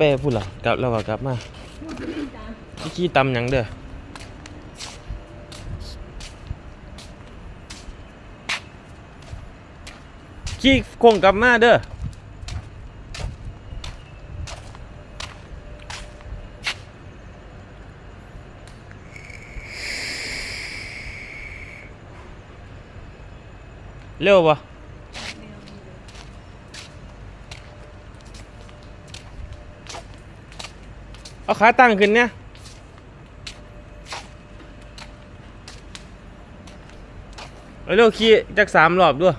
ป้พูดล่ะกลับแล้วก็กลับมาพี่ขี้ตำหยังเด้อขี้คงกลับมาเด้อเร็วปะ เอาขาตั้งขึ้นเนี่ยเอาเร็วขี่จักสามรอบด้วย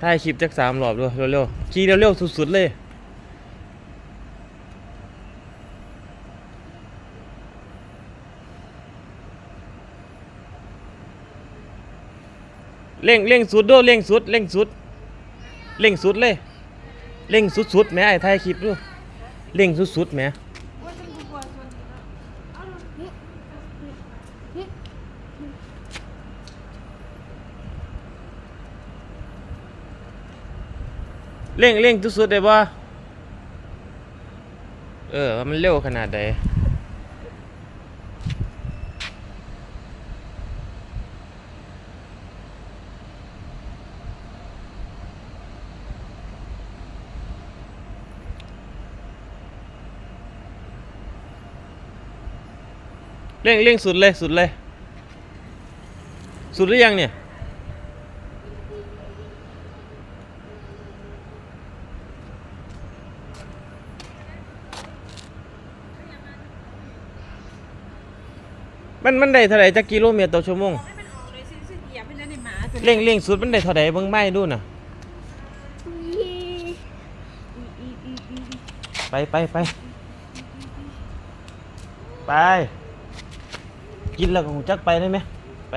ถ่ายคลิปจักสามรอบด้วยเร็วๆขี่เร็วๆสุดๆเลยเร่งเร่งสุดด้วยเร่งสุดเร่งสุดเร่งสุดเลยเร่งสุดๆแม่ไอ้ถ่ายคลิปด้วย เร่งสุดๆไหมเร่งเร่งสุดสุดๆได้ปะเออ มันเร็วขนาดใด เร่งเร่งสุดเลยสุดเลย สุดหรือยังเนี่ยมันมันได้เท่าไหร่จักกิโลเมตรต่อชั่วโมงให้มันออกเลยสิสิเหยียบให้นั่นในหมาตัวนี้เร่งเร่งสุดมันได้เท่าไหร่เบิ่งไม้ดูน่ะไปไปไปไป กินแล้วก็หูจักไปได้ไหมไป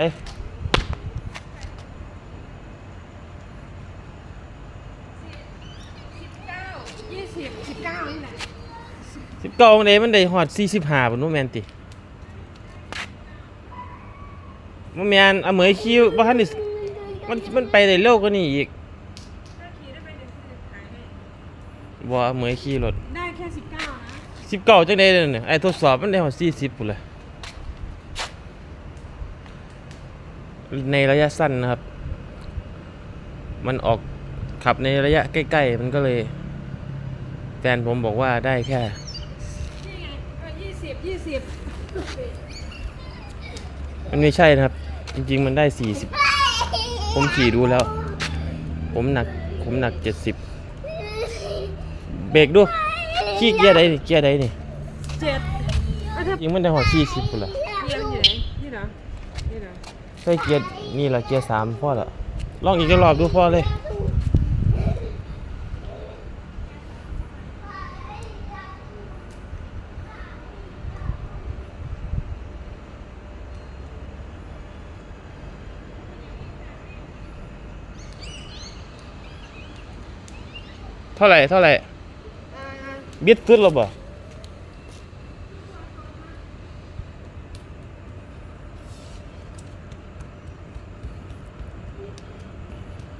เก้ายี่สิบสิบเก้านี่แหละสิบเก้าเดมันได้หอดสี่สิบห้าบนนู้นแมนติมันแมนเอาเหมยคิวบ้านนี่มันมันไปได้เร็วกว่านี้อีกถ้าขี่ได้ไปเดี๋ยวจะขายให้บ่เอาเหมยขี่รถได้แค่สิบเก้านะสิบเก้าจังได้เลยเนี่ยไอ้ทดสอบมันได้หอดสี่สิบปุ่นเลย ในระยะสั้นนะครับ มันออกขับในระยะใกล้ ๆ มันก็เลยแฟนผมบอกว่าได้แค่นี่ไงก็ยี่สิบยี่สิบมันไม่ใช่นะครับ จริง ๆ มันได้สี่สิบผมขี่ดูแล้ว ผมหนัก ผมหนักเจ็ดสิบเบรกดู ขี้เกียร์ใดนี่เกียร์ใดนี่เจ็ดอะถ้าจริงมันได้หอดสี่สิบปุ่นละเกียร์อยู่ไหนนี่เหรอนี่เหรอใช่เกียร์นี่ละเกียร์สามพ่อละลองอีกรอบดูพ่อเลย เท่าไหร่เท่าไหร่อ่าบิดสุดแล้ว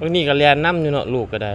บ่วันนี้ก็เรียนน้ำอยู่เนาะลูกก็ได้